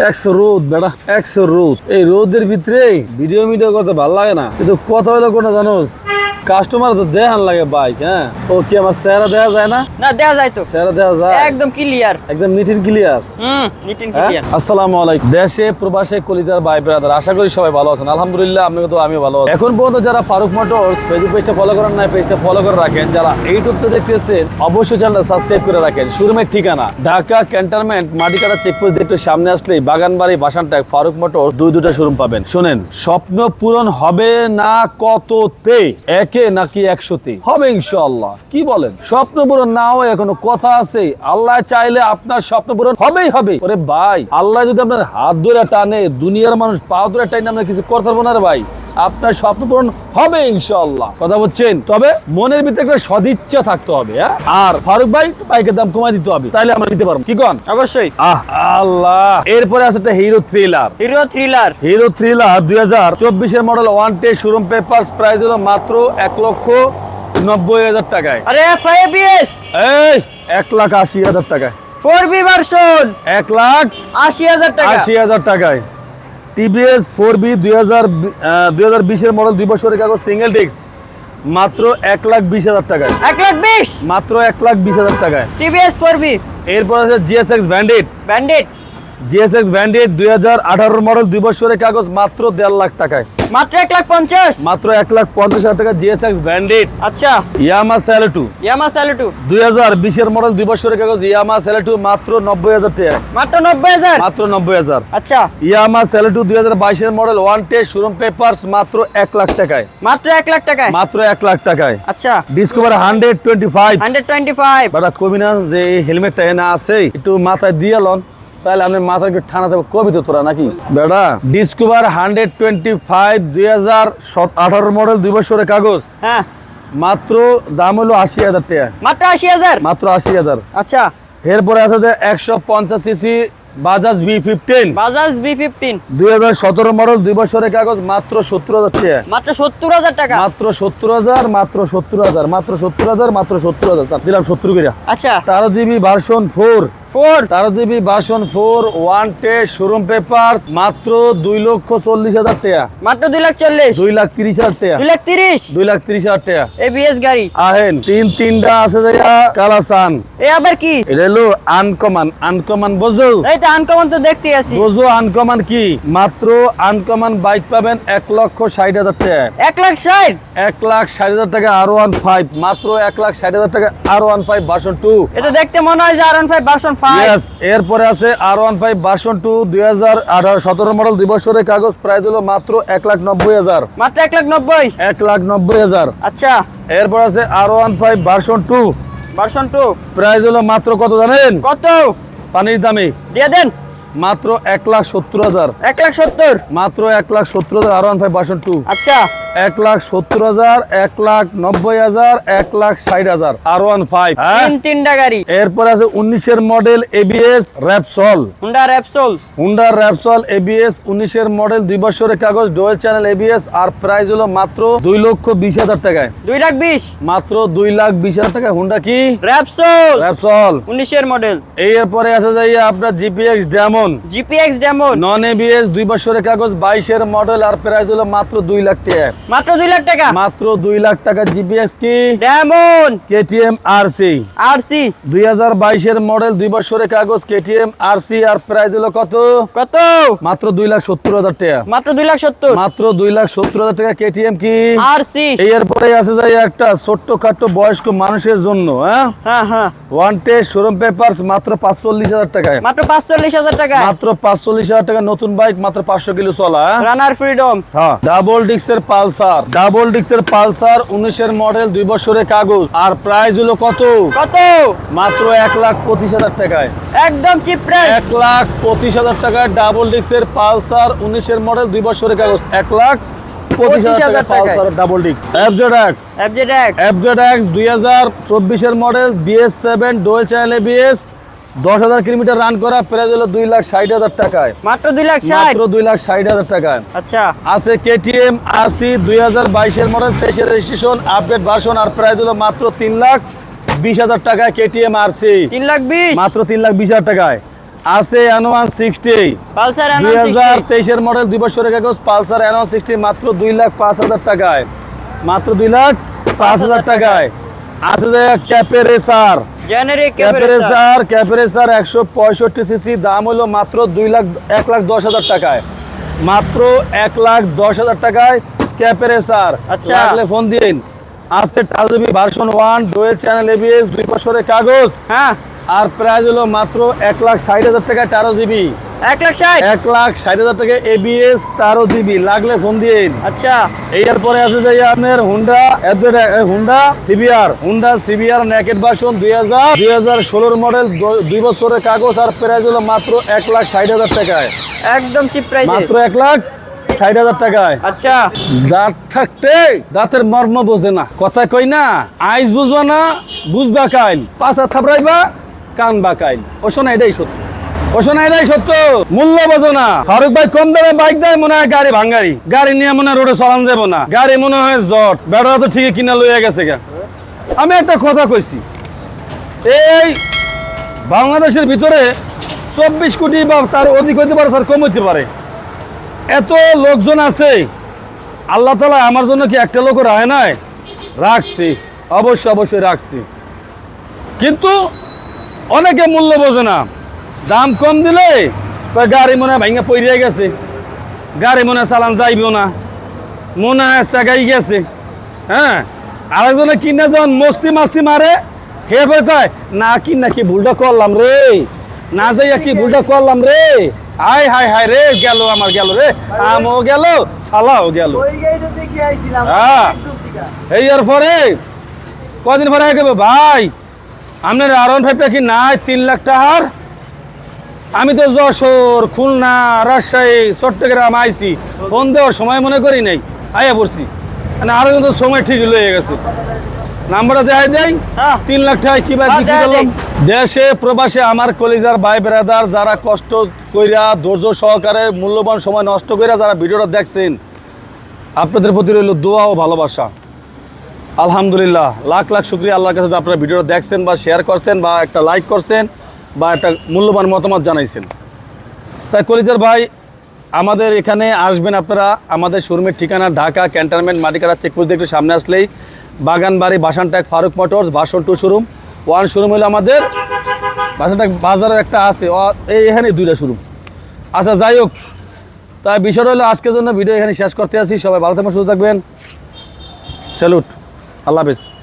একশো রোদ, বেটা। একশো রোদ। এই রোদের ভিতরে ভিডিও মিডিও করতে ভালো লাগে না। কিন্তু কথা হলো কোনো জানোস? কাস্টমার তো দেখান লাগে বাইক হ্যাঁ? ও কি আমার চেহারা দেওয়া যায় না? না দেওয়া যায় তো। চেহারা দেওয়া যায়? একদম ক্লিয়ার একদম নিটিন ক্লিয়ার হুম নিটিন? ক্লিয়ার আসসালামু আলাইকুম। দেশে প্রবাসে কলিতার ভাই ব্রাদার আশা করি সবাই ভালো আছেন। আলহামদুলিল্লাহ আপনাকে তো আমি ভালো আছি। এখন পর্যন্ত যারা ফারুক মোটরস ফেসবুক পেজটা ফলো করেন না পেজটা ফলো করে রাখেন। যারা ইউটিউবতে দেখতেছেন অবশ্যই চ্যানেলটা সাবস্ক্রাইব করে রাখেন। শোরুমের ঠিকানা ঢাকা ক্যান্টনমেন্ট মাটিকাটা চেকপোস্ট একটু সামনে আসলেই বাগানবাড়ি বাসানটায় ফারুক মোটর দুই দুটা শোরুম পাবেন। শুনেন স্বপ্ন পূরণ হবে না কততে? একে নাকি একশোতে? হবে ইনশাআল্লাহ। কি বলেন? স্বপ্ন পূরণ না হয় এখনও কথা আছে। আল্লাহ চাইলে আপনার স্বপ্ন পূরণ হবেই হবে। ওরে ভাই আল্লাহ যদি আপনার হাত ধরে টানে দুনিয়ার মানুষ পা ধরে টানে আপনার কিছু করতে পারব না ভাই। আপনার স্বপ্ন পূরণ হবে ইনশাআল্লাহ। কথা বলছেন? তবে মনের ভিতরে একটা সদিচ্ছা থাকতে হবে হ্যাঁ? আর ফারুক ভাই বাইকের দাম কমাই দিতে হবে। তাইলে আমরা নিতে পারব। কি কন? অবশ্যই। আহ আল্লাহ। এরপরে আছে একটা Hero thriller Hero thriller Hero thriller দুই হাজার চব্বিশের model one time showroom paper price হলো মাত্র এক লক্ষ নব্বই হাজার টাকায়। আরে এফআইবিএস এই এক লাখ আশি হাজার টাকায়। Four V version? এক লাখ আশি হাজার টাকা। আশি হাজার টাকায়। টিভিএস ফোর বি দুই হাজার দুই হাজার বিশের মডেল দুই বছরের কাগজ সিঙ্গেল ডিস্ক মাত্র এক লাখ বিশ হাজার টাকায়। এক লাখ বিশ? মাত্র এক লাখ বিশ হাজার টাকায়। TVS four V. এরপর আছে GSX bandit bandit GSX bandit দুই হাজার আঠারোর মডেল দুই বছরের কাগজ মাত্র দেড় লাখ টাকায়। মাত্র এক লাখ পঞ্চাশ? মাত্র এক লাখ পঞ্চাশ হাজার টাকা জিএসএক্স ব্যান্ডেড আচ্ছা। ইয়ামা স্যালেটু ইয়ামা স্যালুটু দুই হাজার বিশের মডেল দুই বছরের কাগজ ইয়ামা স্যালেটু মাত্র নব্বই হাজার টাকা মাত্র নব্বই হাজার? মাত্র নব্বই হাজার। আচ্ছা। ইয়ামা স্যালেটু দুই হাজার বাইশের model one time showroom papers মাত্র এক লাখ টাকায়। মাত্র এক লাখ টাকায়? মাত্র এক লাখ টাকায়। আচ্ছা। Discover hundred twenty five hundred twenty five বাটা কবি না যে হেলমেটটা এনে আছে একটু মাথায় দিয়ে লন। তাহলে আপনার মাথা একটু ঠান্ডা থাকবে। কবি তো তোরা নাকি? বেটা। ডিসকভার হান্ড্রেড টোয়েন্টি ফাইভ দুই হাজার আঠারো মডেল দুই বছরের কাগজ। হ্যাঁ। মাত্র দাম হলো আশি হাজার টাকা। মাত্র আশি হাজার? মাত্র আশি হাজার। আচ্ছা। এরপরে আছে যে একশো পঞ্চাশ CC Bajaj V fifteen Bajaj V fifteen দুই হাজার সতেরো মডেল দুই বছরের কাগজ মাত্র সত্তর হাজার টাকা। মাত্র সত্তর হাজার টাকা? মাত্র সত্তর হাজার মাত্র সত্তর হাজার মাত্র সত্তর হাজার মাত্র সত্তর হাজার। তার দিলাম সত্তর করে আচ্ছা। তেরো জিবি ভার্সন ফোর ফোর। তেরো GB version four one time showroom paper মাত্র দুই লক্ষ চল্লিশ হাজার টাকা। মাত্র দুই লাখ চল্লিশ। দুই লাখ তিরিশ হাজার টাকা। দুই লাখ তিরিশ? দুই লাখ তিরিশ হাজার টাকা। এবিএস গাড়ি। আহেন তিন তিনটা আছে যে কালাসান। এ আবার কি? এটা হলো আনকমান আনকমান বোঝো। এই তো আনকমন তো দেখতে আছি। বোঝো আনকমান কি? মাত্র আনকমান বাইক পাবেন এক লক্ষ ষাট হাজার টাকা। এক লাখ ষাট? এক লাখ ষাট হাজার টাকা আর ওয়ান ফাইভ মাত্র এক লাখ ষাট হাজার টাকা R one five version two এ তো দেখতে মনে হয় যে R one five version five yes এরপরে আছে R one five version two দুই হাজার সতেরো মডেল দুই বছরের কাগজ প্রায় দিল মাত্র এক লাখ নব্বই হাজার। মাত্র এক লাখ নব্বই? এক লাখ নব্বই হাজার। আচ্ছা। এরপর আছে R one five version two version two price হলো মাত্র কত জানেন? কত? পানির দামে। দিয়ে দেন। মাত্র এক লাখ সত্তর হাজার। এক লাখ সত্তর। মাত্র এক লাখ সত্তর হাজার R one five version two আচ্ছা। এক লাখ সত্তর হাজার এক লাখ নব্বই হাজার এক লাখ ষাট হাজার। আর ওয়ান ফাইভ তিনটা গাড়ি। এরপর আছে উনিশের model ABS Repsol Honda Repsol হুন্ডার র্যাপসল এবিএস উনিশের মডেল দুই বছরের কাগজ ডোয়েল চ্যানেল এবিএস আর প্রাইস হলো মাত্র দুই লক্ষ বিশ হাজার টাকায়। দুই লাখ বিশ। মাত্র দুই লাখ বিশ হাজার টাকা হুন্ডা কি? র্যাপসোল র্যাপসল উনিশের মডেল এই এরপরে আছে যাই আপনার GPX Demon GPX Demon non ABS দুই বছরের কাগজ বাইশের মডেল আর প্রাইস হলো মাত্র দুই লাখ টাকা মাত্র দুই লাখ টাকা? মাত্র দুই লাখ টাকা জিপিএক্স কি? Demon KTM R C R C দুই হাজার বাইশের মডেল দুই বছরের কাগজ KTM R C R price হলো কত? কত? মাত্র দুই লাখ সত্তর হাজার টাকা। মাত্র দুই লাখ সত্তর। মাত্র দুই লাখ সত্তর হাজার টাকা কেটিএম কি? আর সি এই এরপরে আছে যাই একটা ছোট্ট খাট্ট বয়স্ক মানুষের জন্য হ্যাঁ? হ্যাঁ হ্যাঁ। ওয়ান টেস্ট শোরুম পেপারস মাত্র পাঁচচল্লিশ হাজার টাকায়। মাত্র পাঁচচল্লিশ হাজার টাকা মাত্র পাঁচচল্লিশ হাজার টাকা নতুন বাইক মাত্র পাঁচশো কিলো চলা? রানার ফ্রিডম হ্যাঁ। ডাবল ডিক্সের পালসার? ডাবল ডিক্সের পালসার উনিশের মডেল দুই বছরের কাগজ। আর প্রাইস হলো কত? কত? মাত্র এক লাখ পঁচিশ হাজার টাকায়। একদম চিপ প্রাইস এক লাখ পঁচিশ হাজার টাকায় ডাবল ডিক্সের পালসার উনিশের মডেল দুই বছরের কাগজ। এক লাখ পঁচিশ হাজার টাকা 25,000 পালসার ডাবল ডিক্স FZ X FZ X FZ X দুই হাজার চব্বিশের model BS seven dual channel ABS দশ হাজার কিলোমিটার রান করা প্রাইস হলো দুই লাখ ষাট হাজার টাকায়। মাত্র দুই লাখ মাত্র দুই লাখ ষাট হাজার টাকায়। আচ্ছা। আছে কেটিএম আরসি দুই হাজার বাইশের মডেল তেইশের রেজিস্ট্রেশন আপডেট ভার্সন আর প্রাইস হলো মাত্র তিন লাখ বিশ হাজার টাকায় কেটিএম আরসি তিন লাখ বিশ? মাত্র তিন লাখ বিশ হাজার টাকায়। আছে ওয়ান সিক্সটি পালসার দুই হাজার তেইশের মডেল দুই বছরের কাগজ পালসার ওয়ান সিক্সটি মাত্র দুই লাখ পাঁচ হাজার টাকায়। মাত্র দুই লাখ পাঁচ হাজার টাকায়। আছে ক্যাপেরেসার জেনারিক ক্যাপেরেসার ক্যাপেরেসার একশো পঁয়ষট্টি সিসি দাম হলো মাত্র দুই লাখ এক লাখ দশ হাজার টাকায়। মাত্র এক লাখ দশ হাজার টাকায় ক্যাপেরেসার আচ্ছা। লাগলে ফোন দিন। আসছে টালবি version one dual channel ABS দুই বছরের কাগজ। হ্যাঁ। আর প্রাইস হলো মাত্র এক লাখ ষাট হাজার টাকায় টারো জিবি এক লাখ ষাট। এক লাখ ষাট হাজার টাকা এবিএস তেরো জিবি লাগলে ফোন দিন আচ্ছা। এরপরে আছে যে আপনার Honda Honda CBR Honda CBR naked version দুই হাজার দুই হাজার ষোলোর মডেল দুই বছরের কাগজ আর প্রাইস হলো মাত্র এক লাখ ষাট হাজার টাকায়। একদম চিপ প্রাইসে মাত্র এক লাখ ষাট হাজার টাকায়। আচ্ছা। দাঁত থাকতে দাঁতের মর্ম বোঝে না। কথা কই না আইস বুঝবা না বুঝবা কাইল। পাঁচা থাপড়াইবা কান বা কাইল। ও শোনা এটাই সত্য। সত্য। মূল্য কম দামে বাইক দেয়, মনে হয় গাড়ি গাড়ি মনে রোডে চলান গাড়ি মনে হয় কিনা লইয়া গেছে আমি একটা কথা কইছি। এই বাংলাদেশের ভিতরে চব্বিশ কোটি বা তার অধিক হইতে পারে, তার কম হইতে পারে। এত লোকজন আছে, আল্লাহ তালা আমার জন্য কি একটা লোক রায় নাই? রাখছি। অবশ্যই অবশ্যই রাখছি। কিন্তু অনেকে মূল্য বোঝে না। দাম কম দিলে গাড়ি মনে হয় ভাঙা পড়িয়ে গেছে। গাড়ি মনে হয় চালান যাইবেও না। মনে হয় চাগাই গেছে। হ্যাঁ? আরেকজনে কিনে যখন মস্তি মাস্তি মারে হে ভাই কয় না কি না কি ভুলটা করলাম রে? না যাইয়া কি ভুলটা করলাম রে? হাই হাই হাই রে গেল আমার গেল রে। আমও গেল সালাও গেল। হ্যাঁ। এই এর পরে কদিন পরে ভাই আপনার আর ওয়ান ফাইভটা কি নাই? তিন লাখ টাকার? আমি তো যশোর খুলনা রাজশাহী চট্টগ্রাম আইছি। ফোন দেওয়ার সময় মনে করি নাই আইয়া পড়ছি। মানে আরও কিন্তু সময় ঠিকই লয়ে গেছে। নাম্বারটা দেখাই দেয় হ্যাঁ। তিন লাখ টাকা কিবা হ্যাঁ, করলাম। দেশে প্রবাসে আমার কলিজার ভাই বেড়াদার যারা কষ্ট কইরা ধৈর্য সহকারে মূল্যবান সময় নষ্ট কইরা যারা ভিডিওটা দেখছেন আপনাদের প্রতি রইল দোয়া ও ভালোবাসা। আলহামদুলিল্লাহ লাখ লাখ শুক্রিয়া আল্লাহর কাছে আপনারা ভিডিওটা দেখছেন বা শেয়ার করছেন বা একটা লাইক করছেন। বা একটা মূল্যবান মতামত জানাইছেন। তাই কলিজার ভাই, আমাদের এখানে আসবেন আপনারা, আমাদের শোরুমের ঠিকানা ঢাকা ক্যান্টনমেন্ট, মাটিকাটা চেকপোস্ট একটু সামনে আসলেই। বাগানবাড়ি, বাসানটাক, ফারুক মোটরস, বাসন টু শোরুম। ওয়ান শোরুম হলো আমাদের, বাসানটাক বাজারের একটা আছে এই এখানে দুইটা শোরুম। আচ্ছা যাই হোক তাই বিষয়টা হলো আজকের জন্য ভিডিও এখানে শেষ করতে আসি। সবাই ভালো থাকবেন, সুস্থ থাকবেন। স্যালুট আল্লাহ হাফেজ।